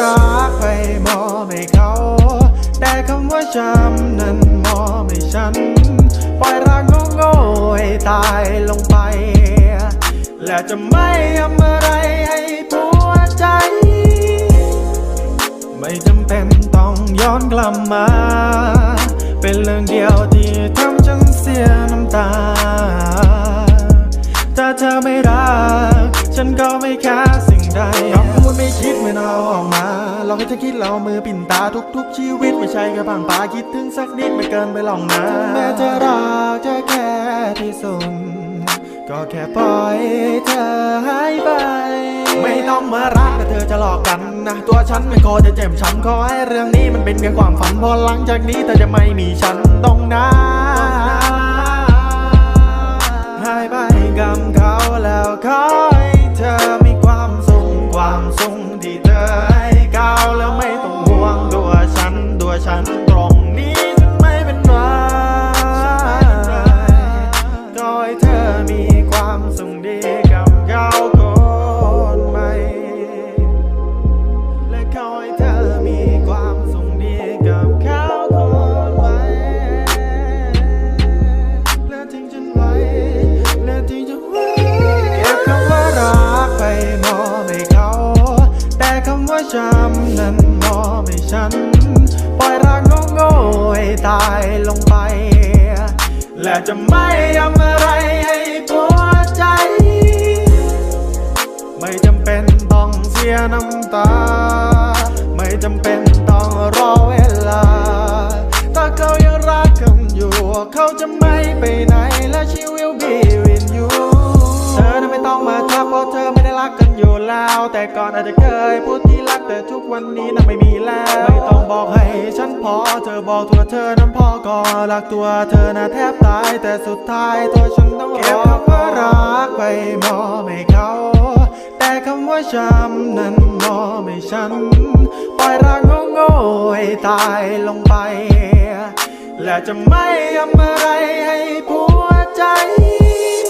รักไปมอไม่เขา แต่คำว่าจำนั้นมอไม่ฉัน ปล่อยรักงโง่ให้ตายลงไป และจะไม่ทำอะไรให้ผัวใจ ไม่จำเป็นต้องย้อนกลับมา เป็นเรื่องเดียวที่ทำฉันเสียน้ำตา ถ้าเธอไม่รัก ฉันก็ไม่แคร์ ใดคำพูดไม่คิดไม่เอาออกมาลองให้เธอคิดเรามือปิ่นตาทุกๆ ชีวิตไม่ใช่แค่บางปาคิดถึงสักนิดไม่เกินไปหรอกนะถึงแม้จะรักจะแค่ที่สุดก็แค่ปล่อยเธอหายไป ไม่ต้องมารักแต่เธอจะหลอกกันนะตัวฉันไม่โกรธจะเจ็บช้ำขอให้เรื่องนี้มันเป็นเพียงความฝันเพอหลังจากนี้เธอจะไม่มีฉันตรง ขอให้เธอมีความสุขดีกับเขาคนใหม่และทิ้งฉันไว้ และทิ้งฉันไว้เก็บคำว่ารักไปมอบให้เขา แต่คำว่าช้ำนั้นมอบให้ฉัน ปล่อยรักโง่ๆให้ตายลงไป และจะไม่ทำอะไรให้ปวดใจ ไม่จำเป็นต้องเสียน้ำตา จำเป็นต้องรอเวลา ถ้าเขายังรักกันอยู่ เขาจะไม่ไปไหนและ she will be with you เธอน่ะไม่ต้องมาทักเพราะเธอไม่ได้รักกันอยู่แล้ว แต่ก่อนอาจจะเคยพูดที่รักแต่ทุกวันนี้น่ะไม่มีแล้ว ไม่ต้องบอกให้ฉันพอ เธอบอกตัวเธอนั้นพอก็รักตัวเธอน่ะแทบตาย แต่สุดท้ายตัวฉันต้องรอเก็บคำว่ารักไปมอบให้เขาแต่คำว่าช้ำนั้นมอบให้ฉัน ล่อยรังโง่ๆให้ตายลงไป และจะไม่ทำอะไรให้ผู้